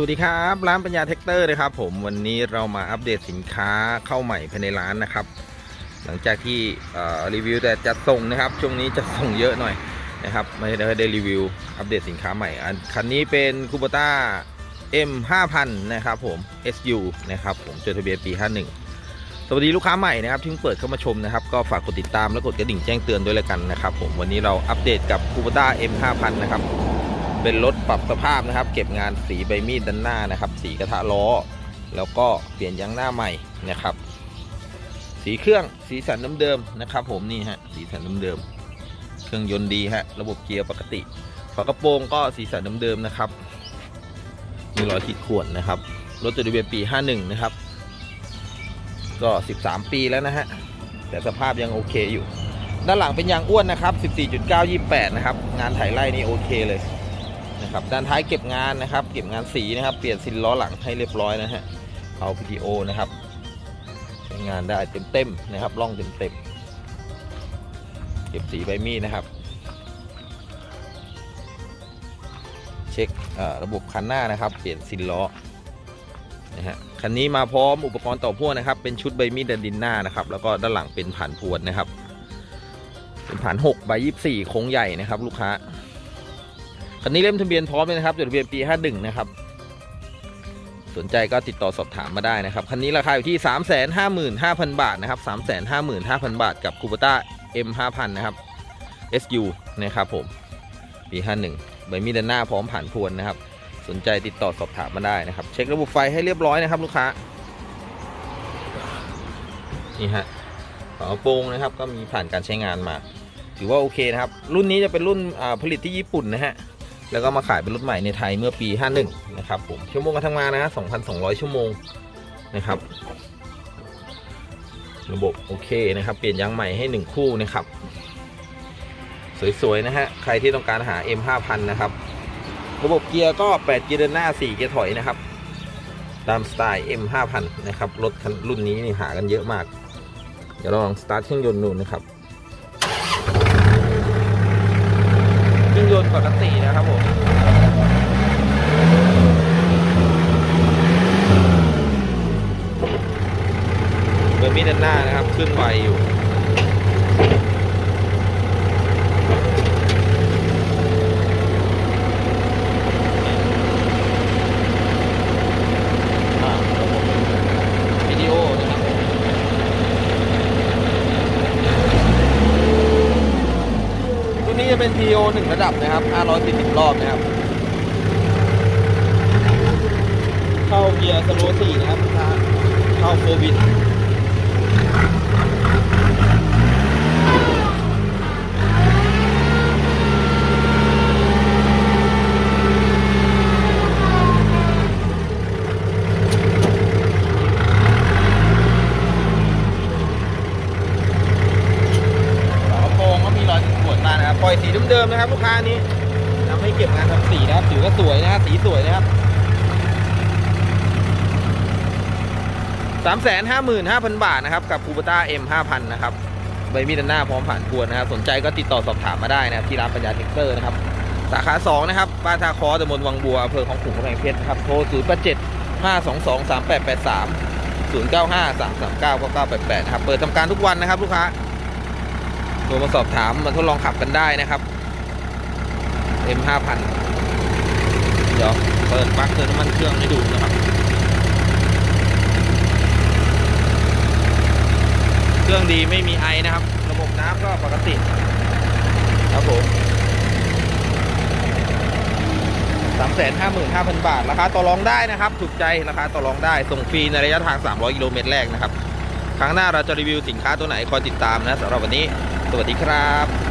วัสดีครับ ร้านปัญญาเทคเตอร์นะครับผมวันนี้เรามาอัปเดตสินค้าเข้าใหม่ภายในร้านนะครับ หลังจากที่รีวิวแต่จัดส่งนะครับ ช่วงนี้จะส่งเยอะหน่อยนะครับ ไม่ได้รีวิวอัปเดตสินค้าใหม่อันคันนี้เป็นคูปต้า M 5000นะครับผม SU นะครับผมจดทะเบียนปี 51 สวัสดีลูกค้าใหม่นะครับที่เพิ่งเปิดเข้ามาชมนะครับ ก็ฝากกดติดตามและกดกระดิ่งแจ้งเตือนด้วยแล้วกันนะครับผมวันนี้เราอัปเดตกับคูปต้า M 5000นะครับ เป็นรถปรับสภาพนะครับ เก็บงานสีใบมีดด้านหน้านะครับ สีกระทะล้อ แล้วก็เปลี่ยนยางหน้าใหม่นะครับ สีเครื่องสีสันเดิมๆนะครับ ผมนี่ฮะสีสันเดิมๆเครื่องยนต์ดีฮะระบบเกียร์ปกติฝากระโปรงก็สีสันเดิมๆนะครับ มีรอยขีดข่วนนะครับรถจดทะเบียนปี 51 นะครับ ก็ 13 ปีแล้วนะฮะ แต่สภาพยังโอเคอยู่ ด้านหลังเป็นยางอ้วนนะครับ 14.928 นะครับ งานไถไล่นี่โอเคเลย นะครับด้านท้ายเก็บงานนะครับ เก็บงานสีนะครับ เปลี่ยนซินล้อหลังให้เรียบร้อยนะฮะเอา PTO นะครับใช้งานได้เต็มๆนะครับล่องเต็มๆเก็บสีใบมีดนะครับ เช็คระบบคันหน้านะครับ เปลี่ยนซินล้อนะฮะคันนี้มาพร้อมอุปกรณ์ต่อพ่วงนะครับ เป็นชุดใบมีดดินหน้านะครับ แล้วก็ด้านหลังเป็นผ่านพวนนะครับ เป็นผ่าน6ใบ24โค้งใหญ่นะครับ ลูกค้า คันนี้เล่มทะเบียนพร้อมเลยนะครับจดทะเบียนปี 51 นะครับ สนใจก็ติดต่อสอบถามมาได้นะครับ คันนี้ราคาอยู่ที่ 355,000 บาทนะครับ 355,000 บาทกับคูปต้า M5000 นะครับ SU นะครับผมปี 51 ใบมีดด้านหน้าพร้อมผ่านพวนนะครับ สนใจติดต่อสอบถามมาได้นะครับ เช็คระบบไฟให้เรียบร้อยนะครับ ลูกค้า นี่ฮะฝาโปรงนะครับก็มีผ่านการใช้งานมา ถือว่าโอเคนะครับ รุ่นนี้จะเป็นรุ่นผลิตที่ญี่ปุ่นนะฮะ แล้วก็มาขายเป็นรุ่นใหม่ในไทยเมื่อปี 51 นะครับผมชั่วโมงการทำงานนะ 2,200 ชั่วโมงนะครับ ระบบโอเคนะครับ เปลี่ยนยางใหม่ให้ 1 คู่นะครับ สวย ๆ นะฮะ ใครที่ต้องการหา M5000 นะครับ ระบบเกียร์ก็ 8 เกียร์เดินหน้า 4 เกียร์ถอยนะครับ ตามสไตล์ M5000 นะครับ รถรุ่นนี้นี่หากันเยอะมาก เดี๋ยวลองสตาร์ทเครื่องยนต์ดูนะครับ ก่อนต์ปกตินะครับผมเบอร์มิดด้านหน้านะครับ ขึ้นไวอยู่ อ่าวิดีโอนะครับ ตัวนี้จะเป็น PO หนึ่งระดับนะครับ540รอบนะครับ เข้าเกียร์สโลว์สี่นะครับ เข้าโฟวินฝากระโปรงก็มีรอยขีดข่วนมากนะครับ ปล่อยสีเดิมๆนะครับ ลูกค้านี้ทำให้เก็บงานทำสีนะครับถือว่าสวยนะครับสีสวยนะครับ355,000บาทนะครับ กับคูปต้า M 5000นนะครับใบมีดหน้าพร้อมผ่านพวนนะครับ สนใจก็ติดต่อสอบถามมาได้นะครับที่ร้านปัญญาเทคเตอร์นะครับ สาขา2นะครับบ้านทาคอตำบลวังบัวอำเภอของขุนกำแพงเพชรนะครับโทร0 8 7 5 2 2 3 8 8 3 0 9 5 3 3 9 9 9 8 8นะครับเปิดทำการทุกวันนะครับ ลูกค้า โทรมาสอบถามมาทดลองขับกันได้นะครับ M 5000เดี๋ยวเปิดปลั๊กเติมน้ำมันเครื่องให้ดูนะครับ เครื่องดีไม่มีไอนะครับ ระบบน้ำก็ปกติ ครับผมสามแสนห้าหมื่นห้าพันบาท ราคาต่อรองได้นะครับ ถูกใจราคาต่อรองได้ ส่งฟรีในระยะทาง 300 กิโลเมตรแรกนะครับ ครั้งหน้าเราจะรีวิวสินค้าตัวไหนคอยติดตามนะสำหรับวันนี้ สวัสดีครับ